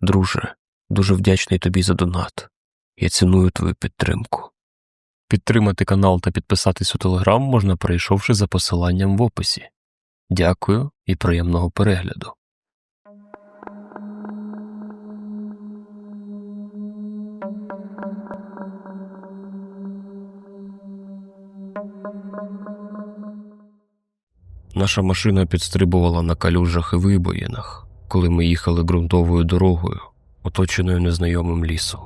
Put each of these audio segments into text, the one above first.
Друже, дуже вдячний тобі за донат. Я ціную твою підтримку. Підтримати канал та підписатись у телеграм можна, перейшовши за посиланням в описі. Дякую і приємного перегляду. Наша машина підстрибувала на калюжах і вибоїнах, коли ми їхали ґрунтовою дорогою, оточеною незнайомим лісом.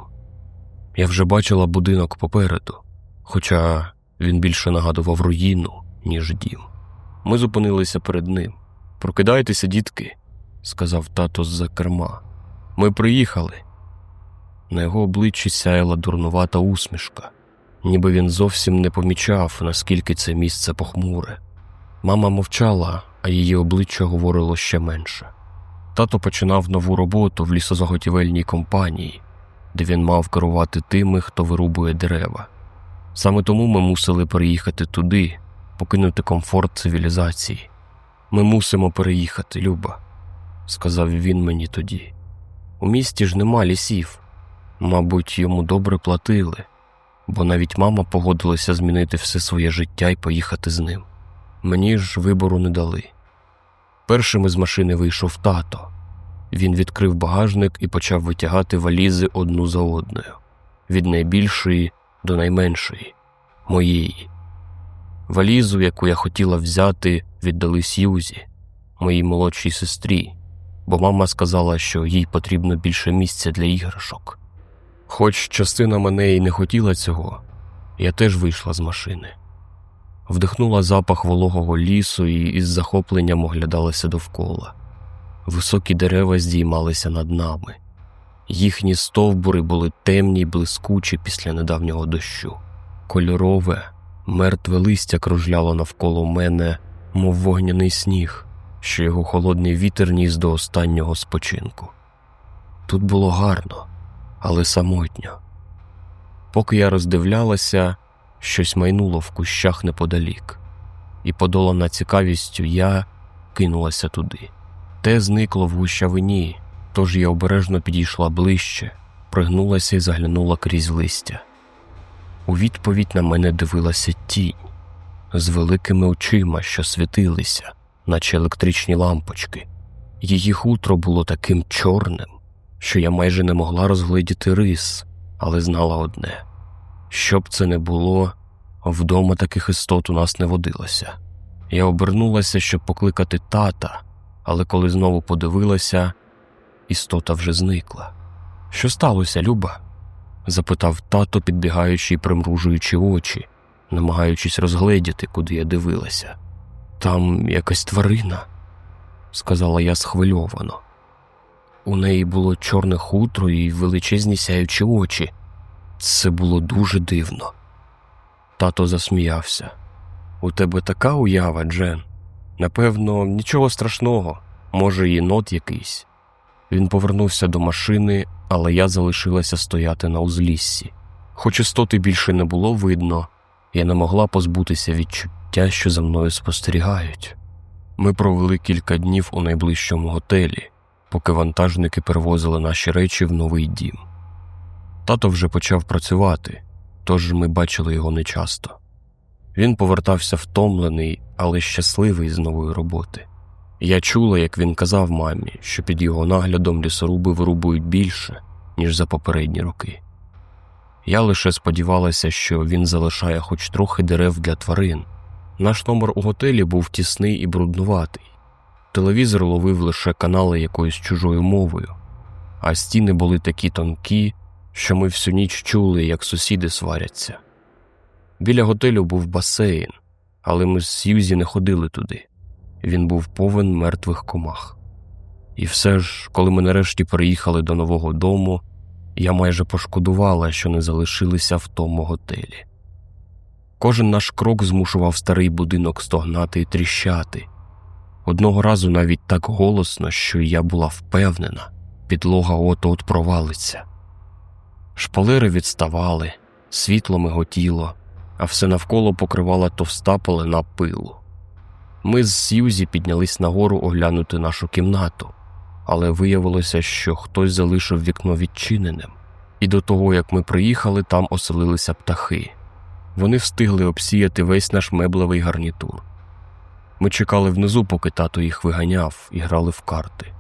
Я вже бачила будинок попереду, хоча він більше нагадував руїну, ніж дім. Ми зупинилися перед ним. Прокидайтеся, дітки, сказав тато з-за керма. Ми приїхали. На його обличчі сяяла дурнувата усмішка, ніби він зовсім не помічав, наскільки це місце похмуре. Мама мовчала, а її обличчя говорило ще менше. Тато починав нову роботу в лісозаготівельній компанії, де він мав керувати тими, хто вирубує дерева. Саме тому ми мусили переїхати туди, покинути комфорт цивілізації. Ми мусимо переїхати, Люба, сказав він мені тоді. У місті ж нема лісів. Мабуть, йому добре платили, бо навіть мама погодилася змінити все своє життя і поїхати з ним. Мені ж вибору не дали. Першим із машини вийшов тато. Він відкрив багажник і почав витягати валізи одну за одною від найбільшої до найменшої моєї. Валізу, яку я хотіла взяти, віддали Сьюзі, моїй молодшій сестрі, бо мама сказала, що їй потрібно більше місця для іграшок. Хоч частина мене і не хотіла цього, я теж вийшла з машини. Вдихнула запах вологого лісу і із захопленням оглядалася довкола. Високі дерева здіймалися над нами. Їхні стовбури були темні й блискучі після недавнього дощу. Кольорове, мертве листя кружляло навколо мене, мов вогняний сніг, що його холодний вітер ніс до останнього спочинку. Тут було гарно, але самотньо. Поки я роздивлялася, щось майнуло в кущах неподалік, і, подолана цікавістю, я кинулася туди. Те зникло в гущавині, тож я обережно підійшла ближче, пригнулася і заглянула крізь листя. У відповідь на мене дивилася тінь з великими очима, що світилися, наче електричні лампочки. Її хутро було таким чорним, що я майже не могла розгледіти рис, але знала одне що б це не було, вдома таких істот у нас не водилося. Я обернулася, щоб покликати тата, але коли знову подивилася, істота вже зникла. Що сталося, Люба? запитав тато, підбігаючи і примружуючи очі, намагаючись розгледіти, куди я дивилася. Там якась тварина, сказала я схвильовано. У неї було чорне хутро і величезні сяючі очі. Це було дуже дивно. Тато засміявся. У тебе така уява, Джен. Напевно, нічого страшного, може, єнот якийсь. Він повернувся до машини, але я залишилася стояти на узліссі. Хоч істоти більше не було видно, я не могла позбутися відчуття, що за мною спостерігають. Ми провели кілька днів у найближчому готелі, поки вантажники перевозили наші речі в новий дім. Тато вже почав працювати, тож ми бачили його нечасто. Він повертався втомлений, але щасливий з нової роботи. Я чула, як він казав мамі, що під його наглядом лісоруби вирубують більше, ніж за попередні роки. Я лише сподівалася, що він залишає хоч трохи дерев для тварин. Наш номер у готелі був тісний і бруднуватий. Телевізор ловив лише канали якоюсь чужою мовою, а стіни були такі тонкі, що ми всю ніч чули, як сусіди сваряться. Біля готелю був басейн, але ми з Сьюзі не ходили туди. Він був повен мертвих комах. І все ж, коли ми нарешті переїхали до нового дому, я майже пошкодувала, що не залишилися в тому готелі. Кожен наш крок змушував старий будинок стогнати і тріщати. Одного разу навіть так голосно, що я була впевнена, підлога от-от провалиться. Шпалери відставали, світло миготіло, а все навколо покривала товста полина пилу. Ми з Сьюзі піднялись нагору оглянути нашу кімнату, але виявилося, що хтось залишив вікно відчиненим, і до того, як ми приїхали, там оселилися птахи. Вони встигли обсіяти весь наш меблевий гарнітур. Ми чекали внизу, поки тато їх виганяв, і грали в карти.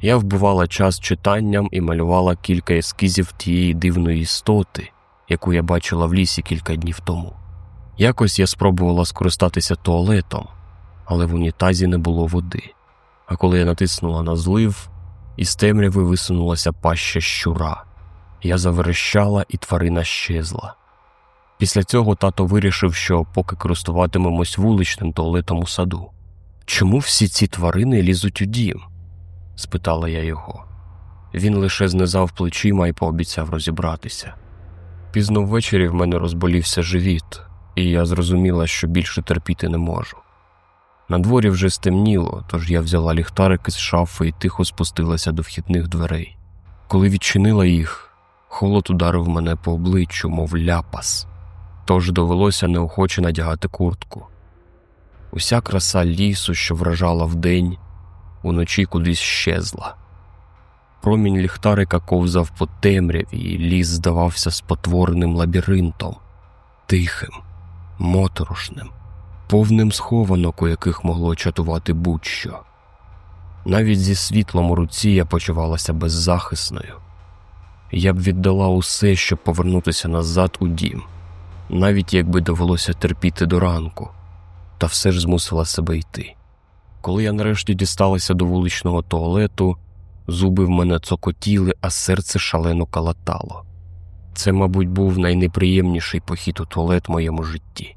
Я вбивала час читанням і малювала кілька ескізів тієї дивної істоти, яку я бачила в лісі кілька днів тому. Якось я спробувала скористатися туалетом, але в унітазі не було води. А коли я натиснула на злив, із темряви висунулася паща щура. Я заверещала, і тварина щезла. Після цього тато вирішив, що поки користуватимемось вуличним туалетом у саду. Чому всі ці тварини лізуть у дім? Спитала я його. Він лише знизав плечима і пообіцяв розібратися. Пізно ввечері в мене розболівся живіт, і я зрозуміла, що більше терпіти не можу. На дворі вже стемніло, тож я взяла ліхтарик із шафи і тихо спустилася до вхідних дверей. Коли відчинила їх, холод ударив мене по обличчю, мов ляпас, тож довелося неохоче надягати куртку. Уся краса лісу, що вражала вдень, уночі кудись щезла. Промінь ліхтарика ковзав по темряві, і ліс здавався спотвореним лабіринтом, тихим, моторошним, повним схованок, у яких могло чатувати будь-що. Навіть зі світлом у руці я почувалася беззахисною. Я б віддала усе, щоб повернутися назад у дім, навіть якби довелося терпіти до ранку, та все ж змусила себе йти. Коли я нарешті дісталася до вуличного туалету, зуби в мене цокотіли, а серце шалено калатало. Це, мабуть, був найнеприємніший похід у туалет в моєму житті.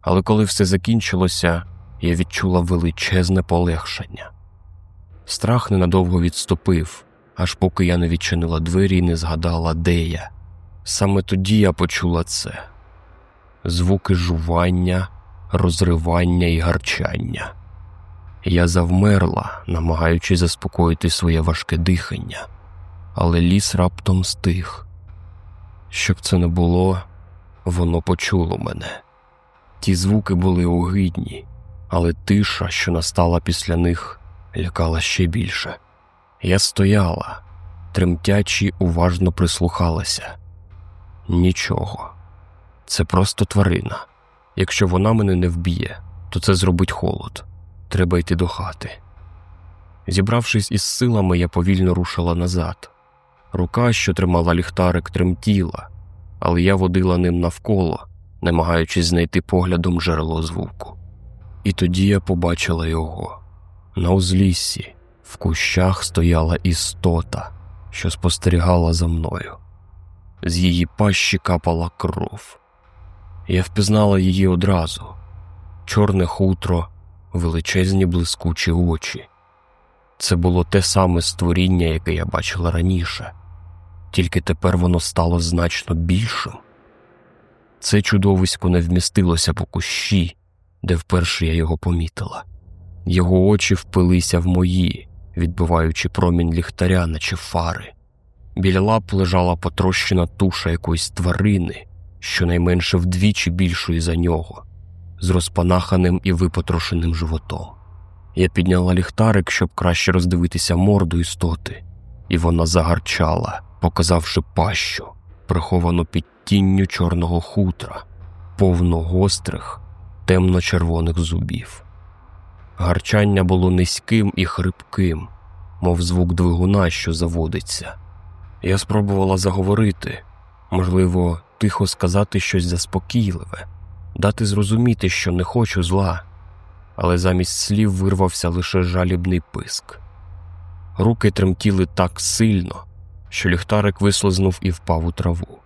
Але коли все закінчилося, я відчула величезне полегшення. Страх ненадовго відступив, аж поки я не відчинила двері і не згадала, де я. Саме тоді я почула це звуки жування, розривання і гарчання. Я завмерла, намагаючись заспокоїти своє важке дихання, але ліс раптом стих. Щоб це не було, воно почуло мене. Ті звуки були огидні, але тиша, що настала після них, лякала ще більше. Я стояла, тремтячи, уважно прислухалася. Нічого, це просто тварина. Якщо вона мене не вб'є, то це зробить холод. Треба йти до хати. Зібравшись із силами, я повільно рушила назад. Рука, що тримала ліхтарик, тремтіла, але я водила ним навколо, намагаючись знайти поглядом джерело звуку. І тоді я побачила його. На узліссі, в кущах стояла істота, що спостерігала за мною. З її пащі капала кров. Я впізнала її одразу чорне хутро, величезні блискучі очі. Це було те саме створіння, яке я бачила раніше, тільки тепер воно стало значно більшим. Це чудовисько не вмістилося по кущі, де вперше я його помітила. Його очі впилися в мої, відбиваючи промінь ліхтаря, наче фари. Біля лап лежала потрощена туша якоїсь тварини, щонайменше вдвічі більшої за нього, з розпанаханим і випотрошеним животом. Я підняла ліхтарик, щоб краще роздивитися морду істоти, і вона загарчала, показавши пащу, приховану під тінню чорного хутра, повно гострих, темно-червоних зубів. Гарчання було низьким і хрипким, мов звук двигуна, що заводиться. Я спробувала заговорити, можливо, тихо сказати щось заспокійливе, дати зрозуміти, що не хочу зла, але замість слів вирвався лише жалібний писк. Руки тремтіли так сильно, що ліхтарик вислизнув і впав у траву.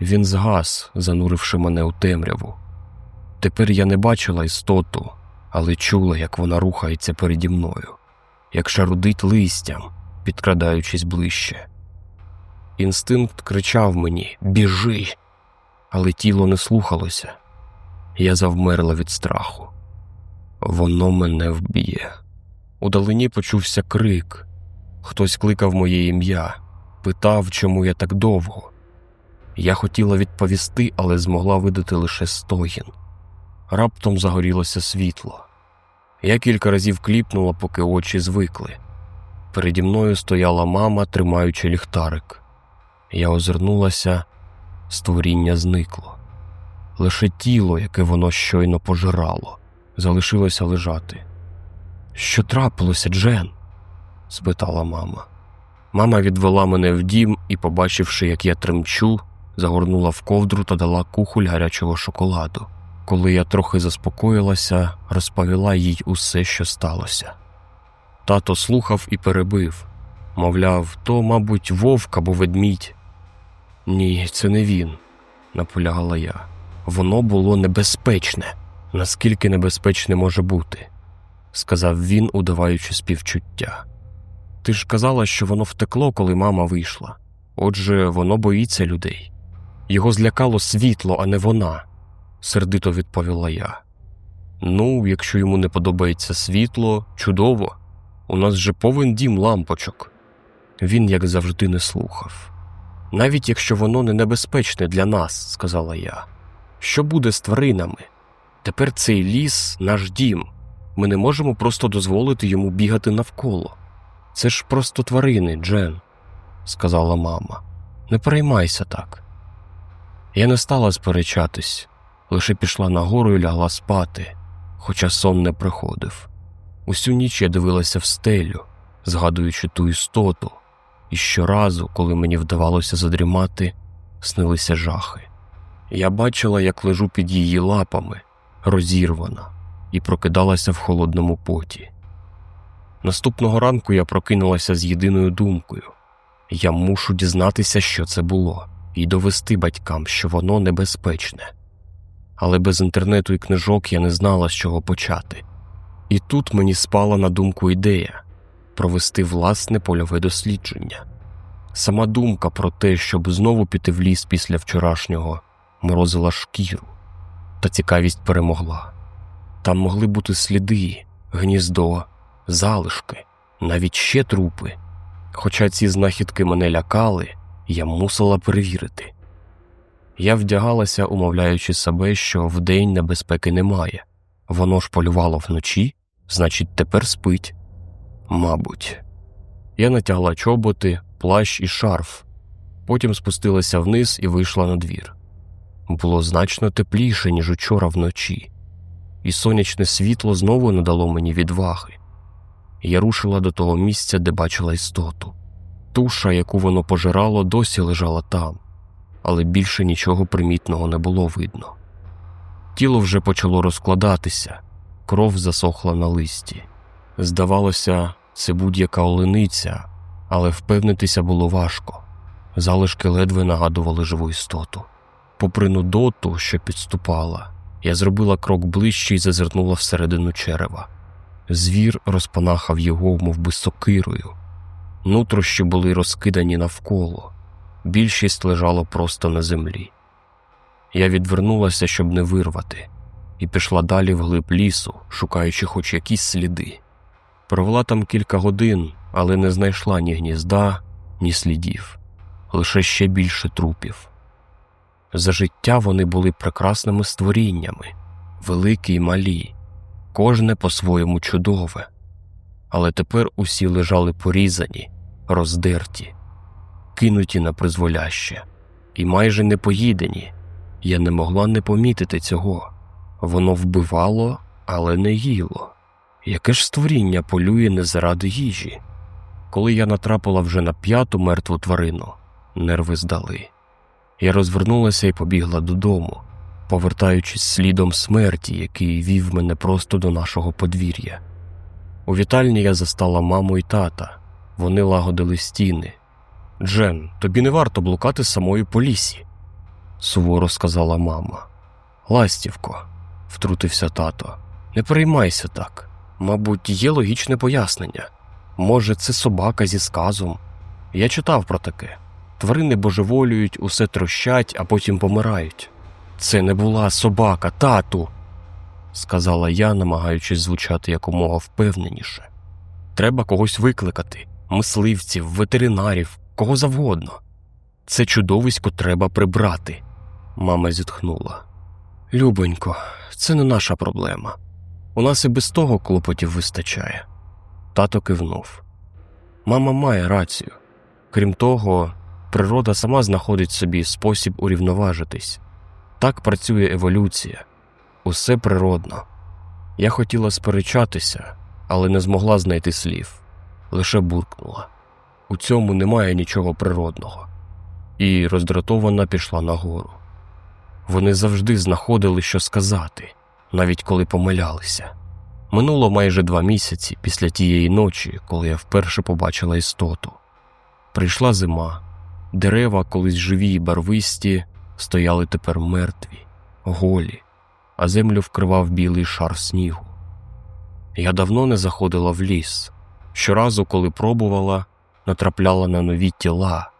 Він згас, зануривши мене у темряву. Тепер я не бачила істоту, але чула, як вона рухається переді мною, як шарудить листям, підкрадаючись ближче. Інстинкт кричав мені Біжи, але тіло не слухалося. Я завмерла від страху. Воно мене вб'є. Удалині почувся крик. Хтось кликав моє ім'я, питав, чому я так довго. Я хотіла відповісти, але змогла видати лише стогін. Раптом загорілося світло. Я кілька разів кліпнула, поки очі звикли. Переді мною стояла мама, тримаючи ліхтарик. Я озирнулася, створіння зникло. Лише тіло, яке воно щойно пожирало, залишилося лежати. Що трапилося, Джен? спитала мама. Мама відвела мене в дім і, побачивши, як я тремчу, загорнула в ковдру та дала кухоль гарячого шоколаду. Коли я трохи заспокоїлася, розповіла їй усе, що сталося. Тато слухав і перебив мовляв, то, мабуть, вовк або ведмідь. Ні, це не він, наполягала я. Воно було небезпечне, наскільки небезпечне може бути, сказав він, удаваючи співчуття. Ти ж казала, що воно втекло, коли мама вийшла. Отже, воно боїться людей. Його злякало світло, а не вона, сердито відповіла я. Ну, якщо йому не подобається світло, чудово. У нас же повен дім лампочок. Він, як завжди, не слухав. Навіть якщо воно не небезпечне для нас, сказала я. Що буде з тваринами? Тепер цей ліс наш дім. Ми не можемо просто дозволити йому бігати навколо. Це ж просто тварини, Джен, сказала мама. Не переймайся так. Я не стала сперечатись, лише пішла нагору і лягла спати, хоча сон не приходив. Усю ніч я дивилася в стелю, згадуючи ту істоту, і щоразу, коли мені вдавалося задрімати, снилися жахи. Я бачила, як лежу під її лапами, розірвана, і прокидалася в холодному поті. Наступного ранку я прокинулася з єдиною думкою я мушу дізнатися, що це було, і довести батькам, що воно небезпечне. Але без інтернету і книжок я не знала, з чого почати. І тут мені спала на думку ідея провести власне польове дослідження. Сама думка про те, щоб знову піти в ліс після вчорашнього, морозила шкіру, та цікавість перемогла. Там могли бути сліди, гніздо, залишки, навіть ще трупи. Хоча ці знахідки мене лякали, я мусила перевірити. Я вдягалася, умовляючи себе, що вдень небезпеки немає. Воно ж полювало вночі, значить, тепер спить. Мабуть, я натягла чоботи, плащ і шарф, потім спустилася вниз і вийшла на двір. Було значно тепліше, ніж учора вночі, і сонячне світло знову надало мені відваги. Я рушила до того місця, де бачила істоту. Туша, яку воно пожирало, досі лежала там, але більше нічого примітного не було видно. Тіло вже почало розкладатися, кров засохла на листі. Здавалося, це будь-яка олениця, але впевнитися було важко. Залишки ледве нагадували живу істоту. Попри нудоту, що підступала, я зробила крок ближче і зазирнула всередину черева. Звір розпанахав його, мов би, сокирою. Нутрощі були розкидані навколо, більшість лежало просто на землі. Я відвернулася, щоб не вирвати, і пішла далі вглиб лісу, шукаючи хоч якісь сліди. Провела там кілька годин, але не знайшла ні гнізда, ні слідів, лише ще більше трупів. За життя вони були прекрасними створіннями, великі й малі, кожне по-своєму чудове, але тепер усі лежали порізані, роздерті, кинуті на призволяще, і майже не поїдені. Я не могла не помітити цього. Воно вбивало, але не їло. Яке ж створіння полює не заради їжі? Коли я натрапила вже на п'яту мертву тварину, нерви здали. Я розвернулася і побігла додому, повертаючись слідом смерті, який вів мене просто до нашого подвір'я. У вітальні я застала маму і тата. Вони лагодили стіни. Джен, тобі не варто блукати самою по лісі, суворо сказала мама. Ластівко, втрутився тато, не переймайся так. Мабуть, є логічне пояснення. Може, це собака зі сказом. Я читав про таке. Тварини божеволюють, усе трощать, а потім помирають. Це не була собака, тату, сказала я, намагаючись звучати якомога впевненіше. Треба когось викликати мисливців, ветеринарів, кого завгодно. Це чудовисько треба прибрати. Мама зітхнула. Любонько, це не наша проблема. У нас і без того клопотів вистачає. Тато кивнув. Мама має рацію. Крім того, природа сама знаходить собі спосіб урівноважитись. Так працює еволюція. Усе природно. Я хотіла сперечатися, але не змогла знайти слів, лише буркнула. У цьому немає нічого природного. І роздратована пішла нагору. Вони завжди знаходили, що сказати, навіть коли помилялися. Минуло майже два місяці після тієї ночі, коли я вперше побачила істоту. Прийшла зима, дерева, колись живі й барвисті, стояли тепер мертві, голі, а землю вкривав білий шар снігу. Я давно не заходила в ліс. Щоразу, коли пробувала, натрапляла на нові тіла,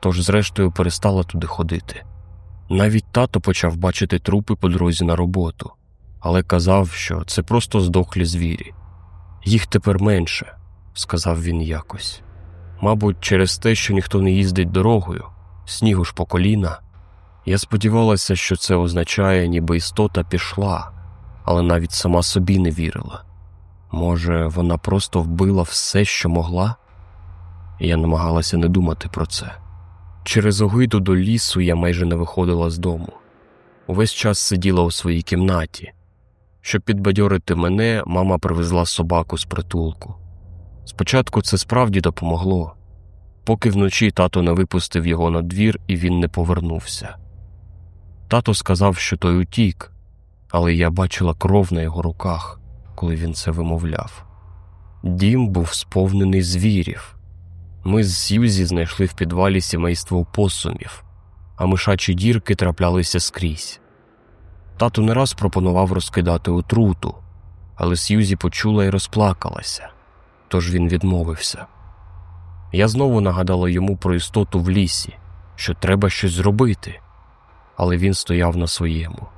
тож, зрештою, перестала туди ходити. Навіть тато почав бачити трупи по дорозі на роботу, але казав, що це просто здохлі звірі. Їх тепер менше, сказав він якось. Мабуть, через те, що ніхто не їздить дорогою, снігу ж по коліна. Я сподівалася, що це означає, ніби істота пішла, але навіть сама собі не вірила. Може, вона просто вбила все, що могла? Я намагалася не думати про це. Через огиду до лісу я майже не виходила з дому. Увесь час сиділа у своїй кімнаті. Щоб підбадьорити мене, мама привезла собаку з притулку. Спочатку це справді допомогло, поки вночі тато не випустив його на двір і він не повернувся. Тато сказав, що той утік, але я бачила кров на його руках, коли він це вимовляв. Дім був сповнений звірів. Ми з Сьюзі знайшли в підвалі сімейство посумів, а мишачі дірки траплялися скрізь. Тато не раз пропонував розкидати отруту, але Сьюзі почула і розплакалася, тож він відмовився. Я знову нагадала йому про істоту в лісі, що треба щось зробити, але він стояв на своєму.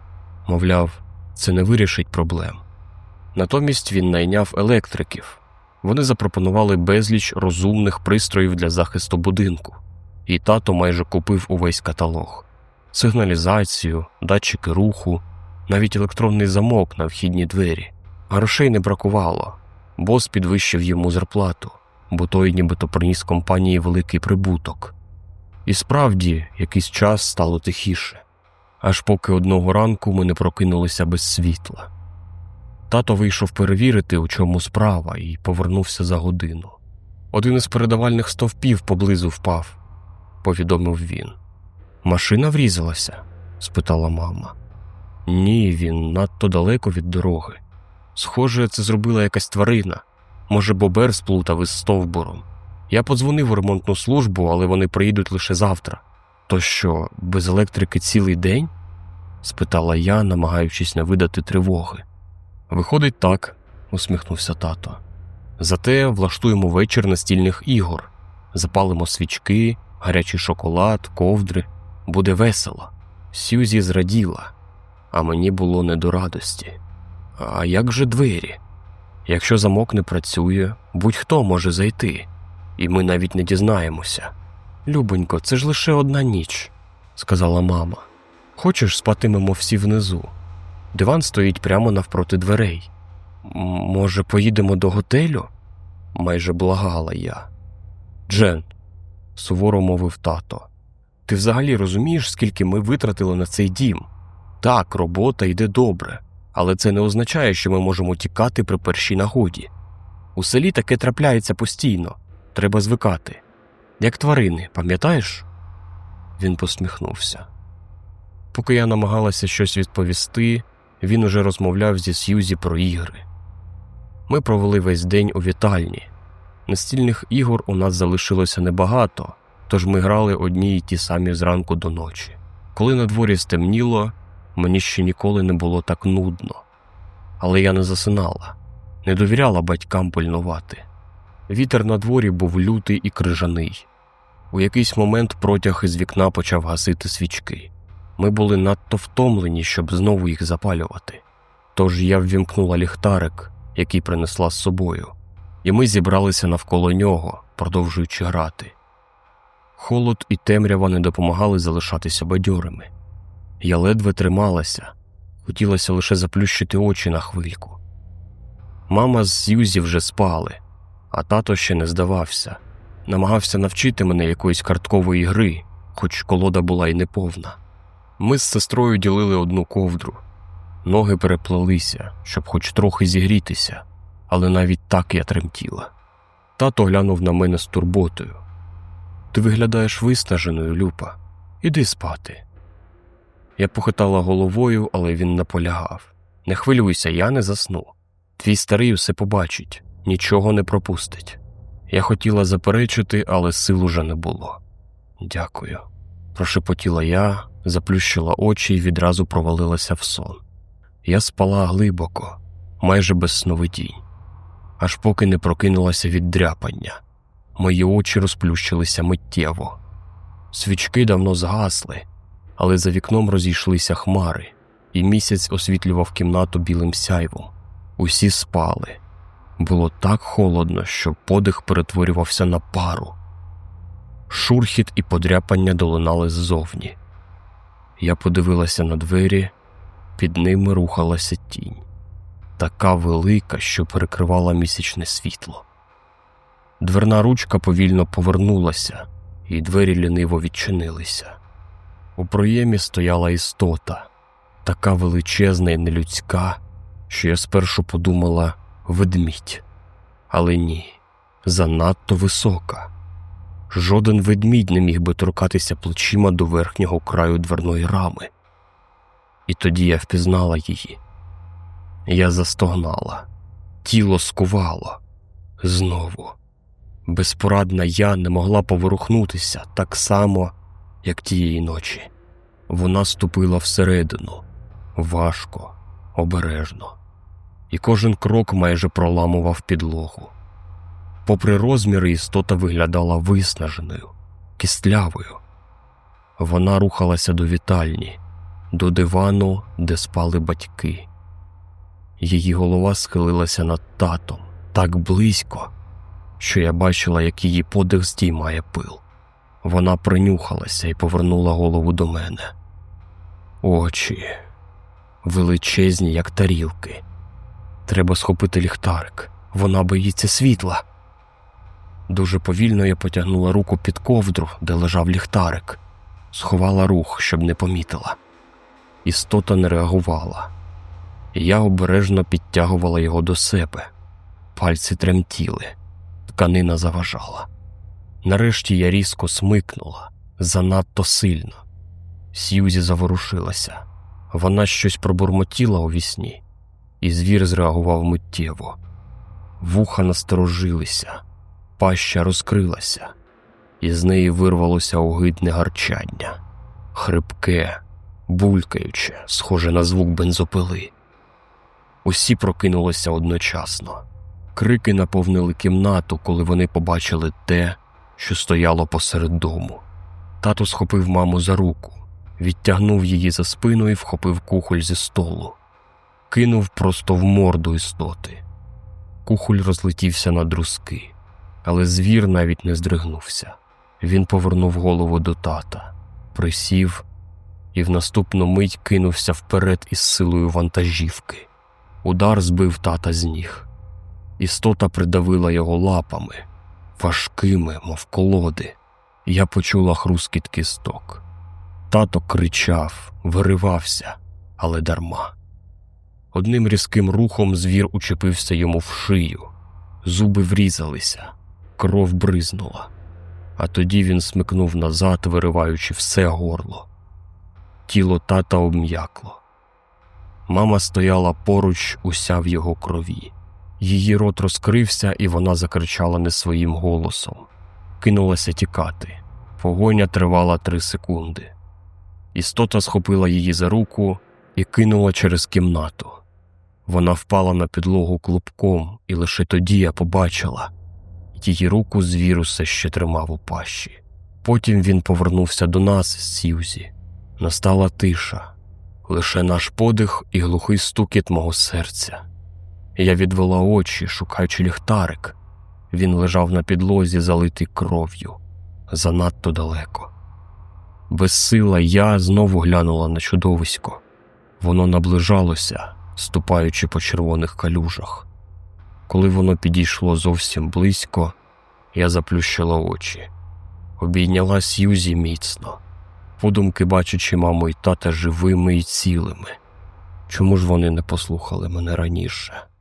Мовляв, це не вирішить проблем. Натомість він найняв електриків. Вони запропонували безліч розумних пристроїв для захисту будинку, і тато майже купив увесь каталог: сигналізацію, датчики руху, навіть електронний замок на вхідні двері. Грошей не бракувало, бос підвищив йому зарплату, бо той нібито приніс компанії великий прибуток. І справді, якийсь час стало тихіше, аж поки одного ранку ми не прокинулися без світла. Тато вийшов перевірити, у чому справа, і повернувся за годину. Один із передавальних стовпів поблизу впав, повідомив він. Машина врізалася? спитала мама. Ні, він надто далеко від дороги. Схоже, це зробила якась тварина. Може, бобер сплутав із стовбуром. Я подзвонив у ремонтну службу, але вони приїдуть лише завтра. То що, без електрики цілий день? спитала я, намагаючись не видати тривоги. Виходить так, усміхнувся тато. Зате влаштуємо вечір настільних ігор, запалимо свічки, гарячий шоколад, ковдри. Буде весело. Сюзі зраділа, а мені було не до радості. А як же двері? Якщо замок не працює, будь-хто може зайти, і ми навіть не дізнаємося. Любонько, це ж лише одна ніч, сказала мама. Хочеш, спатимемо всі внизу? Диван стоїть прямо навпроти дверей. Може, поїдемо до готелю? майже благала я. Джен, суворо мовив тато, ти взагалі розумієш, скільки ми витратили на цей дім? Так, робота йде добре, але це не означає, що ми можемо тікати при першій нагоді. У селі таке трапляється постійно, треба звикати. Як тварини, пам'ятаєш? Він посміхнувся. Поки я намагалася щось відповісти, він уже розмовляв зі Сьюзі про ігри. Ми провели весь день у вітальні. Настільних ігор у нас залишилося небагато, тож ми грали одні й ті самі зранку до ночі. Коли на дворі стемніло, мені ще ніколи не було так нудно. Але я не засинала, не довіряла батькам пильнувати. Вітер на дворі був лютий і крижаний. У якийсь момент протяг із вікна почав гасити свічки. Ми були надто втомлені, щоб знову їх запалювати. Тож я ввімкнула ліхтарик, який принесла з собою, і ми зібралися навколо нього, продовжуючи грати. Холод і темрява не допомагали залишатися бадьорими. Я ледве трималася, хотілося лише заплющити очі на хвильку. Мама з Сьюзі вже спали, а тато ще не здавався, намагався навчити мене якоїсь карткової гри, хоч колода була й неповна. Ми з сестрою ділили одну ковдру. Ноги переплелися, щоб хоч трохи зігрітися, але навіть так я тремтіла. Тато глянув на мене з турботою. Ти виглядаєш виснаженою, Люпа. Іди спати. Я похитала головою, але він наполягав. Не хвилюйся, я не засну. Твій старий усе побачить, нічого не пропустить. Я хотіла заперечити, але сил уже не було. Дякую. Прошепотіла я, заплющила очі і відразу провалилася в сон. Я спала глибоко, майже без сновидінь, аж поки не прокинулася від дряпання. Мої очі розплющилися миттєво. Свічки давно згасли, але за вікном розійшлися хмари, і місяць освітлював кімнату білим сяйвом. Усі спали. Було так холодно, що подих перетворювався на пару. Шурхіт і подряпання долинали ззовні. Я подивилася на двері, під ними рухалася тінь, така велика, що перекривала місячне світло. Дверна ручка повільно повернулася, і двері ліниво відчинилися. У проємі стояла істота, така величезна і нелюдська, що я спершу подумала ведмідь. Але ні, занадто висока. Жоден ведмідь не міг би торкатися плечима до верхнього краю дверної рами. І тоді я впізнала її. Я застогнала, тіло скувало знову. Безпорадна я не могла поворухнутися так само, як тієї ночі. Вона ступила всередину важко, обережно, і кожен крок майже проламував підлогу. Попри розміри, істота виглядала виснаженою, кістлявою. Вона рухалася до вітальні, до дивану, де спали батьки. Її голова схилилася над татом так близько, що я бачила, як її подих здіймає пил. Вона принюхалася і повернула голову до мене. Очі величезні, як тарілки. Треба схопити ліхтарик. Вона боїться світла. Дуже повільно я потягнула руку під ковдру, де лежав ліхтарик, сховала рух, щоб не помітила. Істота не реагувала. Я обережно підтягувала його до себе. Пальці тремтіли, тканина заважала. Нарешті я різко смикнула занадто сильно. Сьюзі заворушилася. Вона щось пробурмотіла у вісні, і звір зреагував миттєво. Вуха насторожилися, паща розкрилася, і з неї вирвалося огидне гарчання, хрипке, булькаюче, схоже на звук бензопили. Усі прокинулися одночасно. Крики наповнили кімнату, коли вони побачили те, що стояло посеред дому. Тато схопив маму за руку, відтягнув її за спину і вхопив кухоль зі столу, кинув просто в морду істоти. Кухоль розлетівся на друзки, але звір навіть не здригнувся. Він повернув голову до тата, присів і в наступну мить кинувся вперед із силою вантажівки. Удар збив тата з ніг. Істота придавила його лапами, важкими, мов колоди. Я почула хрускіт кісток. Тато кричав, виривався, але дарма. Одним різким рухом звір учепився йому в шию, зуби врізалися, кров бризнула, а тоді він смикнув назад, вириваючи все горло. Тіло тата обм'якло. Мама стояла поруч, уся в його крові. Її рот розкрився, і вона закричала не своїм голосом, кинулася тікати. Погоня тривала три секунди. Істота схопила її за руку і кинула через кімнату. Вона впала на підлогу клубком, і лише тоді я побачила її руку звір усе ще тримав у пащі. Потім він повернувся до нас з Сьюзі. Настала тиша, лише наш подих і глухий стукіт мого серця. Я відвела очі, шукаючи ліхтарик. Він лежав на підлозі, залитий кров'ю, занадто далеко. Безсила я знову глянула на чудовисько. Воно наближалося, ступаючи по червоних калюжах. Коли воно підійшло зовсім близько, Я заплющила очі, обійняла Сьюзі міцно, подумки бачачи маму й тата живими і цілими. Чому ж вони не послухали мене раніше?